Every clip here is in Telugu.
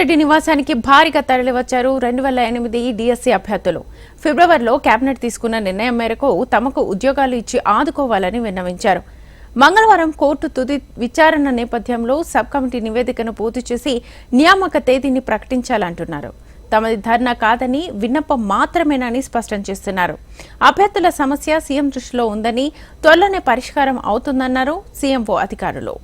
రెడ్డి నివాసానికి భారీగా తరలివచ్చారు రెండు వేల ఎనిమిది డిఎస్సీ అభ్యర్థులు. ఫిబ్రవరిలో కేబినెట్ తీసుకున్న నిర్ణయం మేరకు తమకు ఉద్యోగాలు ఇచ్చి ఆదుకోవాలని విన్నవించారు. మంగళవారం కోర్టు తుది విచారణ నేపథ్యంలో సబ్ కమిటీ నివేదికను పూర్తి చేసి నియామక తేదీని ప్రకటించాలంటున్నారు. తమది ధర్నా కాదని విన్నపం మాత్రమేనని స్పష్టం చేస్తున్నారు. అభ్యర్థుల సమస్య సీఎం దృష్టిలో ఉందని త్వరలోనే పరిష్కారం అవుతుందన్నారు సీఎంఓ అధికారులు.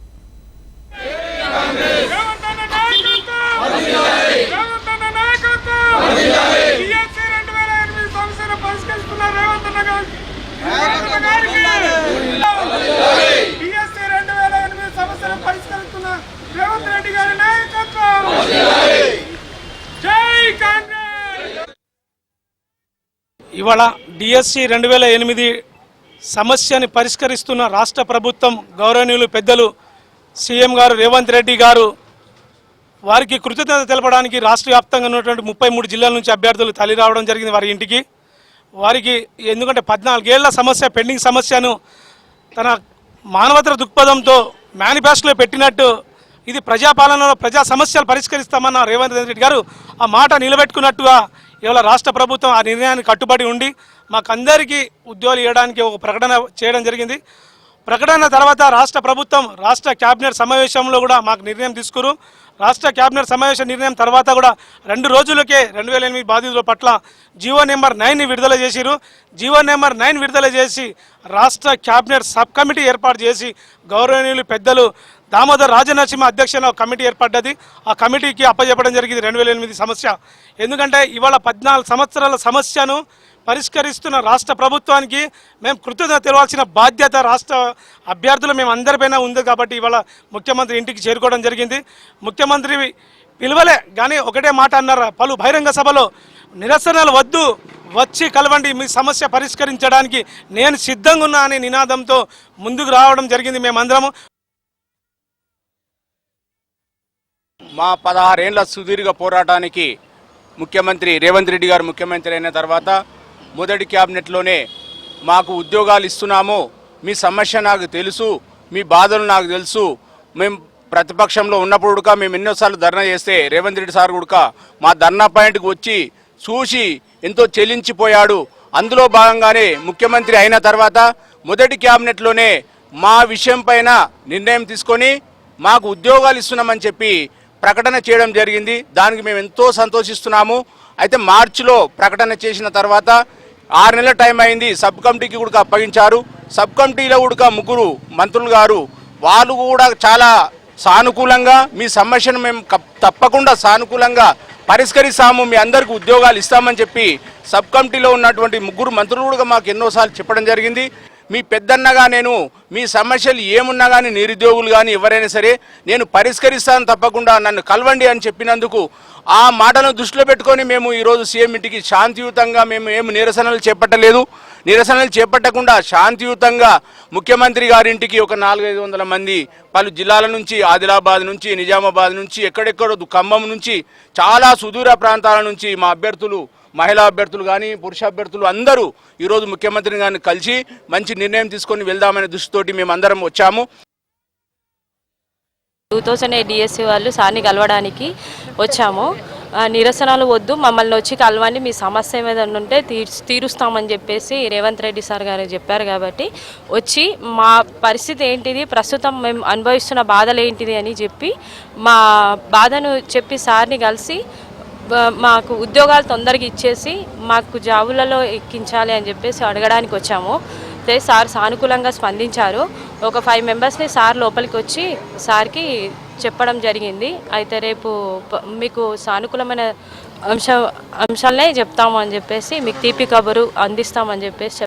ఇవాళ డిఎస్సి రెండు వేల ఎనిమిది సమస్యని పరిష్కరిస్తున్న రాష్ట్ర ప్రభుత్వం గౌరవనీయులు పెద్దలు సీఎం గారు రేవంత్ రెడ్డి గారు వారికి కృతజ్ఞత తెలపడానికి రాష్ట్ర వ్యాప్తంగా ఉన్నటువంటి ముప్పై మూడు జిల్లాల నుంచి అభ్యర్థులు తల్లి రావడం జరిగింది వారి ఇంటికి. వారికి ఎందుకంటే పద్నాలుగేళ్ళ సమస్య పెండింగ్ సమస్యను తన మానవతర దృక్పథంతో మేనిఫెస్టోలో పెట్టినట్టు ఇది ప్రజాపాలనలో ప్రజా సమస్యలు పరిష్కరిస్తామన్న రేవంత్ రెడ్డి గారు ఆ మాట నిలబెట్టుకున్నట్టుగా ఇవాళ రాష్ట్ర ప్రభుత్వం ఆ నిర్ణయానికి కట్టుబడి ఉండి మాకందరికీ ఉద్యోగాలు ఇవ్వడానికి ఒక ప్రకటన చేయడం జరిగింది. ప్రకటన తర్వాత రాష్ట్ర ప్రభుత్వం రాష్ట్ర కేబినెట్ సమావేశంలో కూడా మాకు నిర్ణయం తీసుకురు. రాష్ట్ర కేబినెట్ సమావేశ నిర్ణయం తర్వాత కూడా రెండు రోజులకే రెండు వేల ఎనిమిది బాధితుల పట్ల జీవో నెంబర్ నైన్ని విడుదల చేసిరు జీవో నెంబర్ నైన్ విడుదల చేసి రాష్ట్ర కేబినెట్ సబ్ కమిటీ ఏర్పాటు చేసి గౌరవనీయులు పెద్దలు దామోదర్ రాజనరసింహ అధ్యక్షన ఒక కమిటీ ఏర్పడ్డది. ఆ కమిటీకి అప్పచెప్పడం జరిగింది రెండు వేల ఎనిమిది సమస్య. ఎందుకంటే ఇవాళ పద్నాలుగు సంవత్సరాల సమస్యను పరిష్కరిస్తున్న రాష్ట్ర ప్రభుత్వానికి మేము కృతజ్ఞత తెలవాల్సిన బాధ్యత రాష్ట్ర అభ్యర్థులు మేము అందరిపైన ఉంది కాబట్టి ఇవాళ ముఖ్యమంత్రి ఇంటికి చేరుకోవడం జరిగింది. ముఖ్యమంత్రి పిలువలే కానీ ఒకటే మాట అన్నారు. పలు బహిరంగ సభలో నిరసనలు వద్దు వచ్చి కలవండి మీ సమస్య పరిష్కరించడానికి నేను సిద్ధంగా ఉన్నా అనే నినాదంతో ముందుకు రావడం జరిగింది మేమందరము. మా పదహారేండ్ల సుదీర్ఘ పోరాటానికి ముఖ్యమంత్రి రేవంత్ రెడ్డి గారు ముఖ్యమంత్రి అయిన తర్వాత మొదటి క్యాబినెట్లోనే మాకు ఉద్యోగాలు ఇస్తున్నాము. మీ సమస్య నాకు తెలుసు మీ బాధలు నాకు తెలుసు. మేము ప్రతిపక్షంలో ఉన్నప్పుడు కూడా మేము ఎన్నోసార్లు ధర్నా చేస్తే రేవంత్ రెడ్డి సార్ కూడా మా ధర్నా పాయింట్కి వచ్చి చూసి ఎంతో చెల్లించిపోయాడు అందులో భాగంగానే ముఖ్యమంత్రి అయిన తర్వాత మొదటి క్యాబినెట్లోనే మా విషయం పైన నిర్ణయం తీసుకొని మాకు ఉద్యోగాలు ఇస్తున్నామని చెప్పి ప్రకటన చేయడం జరిగింది. దానికి మేము ఎంతో సంతోషిస్తున్నాము. అయితే మార్చిలో ప్రకటన చేసిన తర్వాత ఆరు నెలల టైం అయింది. సబ్ కమిటీకి కూడా అప్పగించారు. సబ్ కమిటీలో కూడా ముగ్గురు మంత్రులు గారు. వాళ్ళు కూడా చాలా సానుకూలంగా మీ సమస్యను మేము తప్పకుండా సానుకూలంగా పరిష్కరిస్తాము. మీ అందరికీ ఉద్యోగాలు ఇస్తామని చెప్పి సబ్ కమిటీలో ఉన్నటువంటి ముగ్గురు మంత్రులు కూడా మాకు ఎన్నోసార్లు చెప్పడం జరిగింది. మీ పెద్దన్నగా నేను మీ సమస్యలు ఏమున్నా కానీ నిరుద్యోగులు కానీ ఎవరైనా సరే నేను పరిష్కరిస్తాను తప్పకుండా నన్ను కలవండి అని చెప్పినందుకు ఆ మాటను దృష్టిలో పెట్టుకొని మేము ఈరోజు సీఎం ఇంటికి శాంతియుతంగా మేము ఏమి నిరసనలు చేపట్టలేదు. నిరసనలు చేపట్టకుండా శాంతియుతంగా ముఖ్యమంత్రి గారింటికి ఒక నాలుగైదు వందల మంది పలు జిల్లాల నుంచి ఆదిలాబాద్ నుంచి నిజామాబాద్ నుంచి ఎక్కడెక్కడో ఖమ్మం నుంచి చాలా సుదూర ప్రాంతాల నుంచి మా అభ్యర్థులు మహిళా అభ్యర్థులు కానీ పురుష అభ్యర్థులు అందరూ ఈరోజు ముఖ్యమంత్రి కానీ కలిసి మంచి నిర్ణయం తీసుకొని వెళ్దామనే దృష్టితోటి మేము అందరం వచ్చాము. టూ థౌజండ్ ఎయిట్ డిఎస్సి వాళ్ళు సార్ని కలవడానికి వచ్చాము. నిరసనలు వద్దు మమ్మల్ని వచ్చి కలవండి మీ సమస్య మీద ఉంటే తీరుస్తామని చెప్పేసి రేవంత్ రెడ్డి సార్ గారు చెప్పారు కాబట్టి వచ్చి మా పరిస్థితి ఏంటిది ప్రస్తుతం మేము అనుభవిస్తున్న బాధలు ఏంటిది అని చెప్పి మా బాధను చెప్పి సార్ని కలిసి మాకు ఉద్యోగాలు తొందరగా ఇచ్చేసి మాకు జాబులలో ఎక్కించాలి అని చెప్పేసి అడగడానికి వచ్చాము. అయితే సార్ సానుకూలంగా స్పందించారు. ఒక ఫైవ్ మెంబర్స్ని సార్ లోపలికి వచ్చి సార్కి చెప్పడం జరిగింది. అయితే రేపు మీకు సానుకూలమైన అంశ అంశాలనే చెప్తాము అని చెప్పేసి మీకు తీపి కబురు అందిస్తామని చెప్పేసి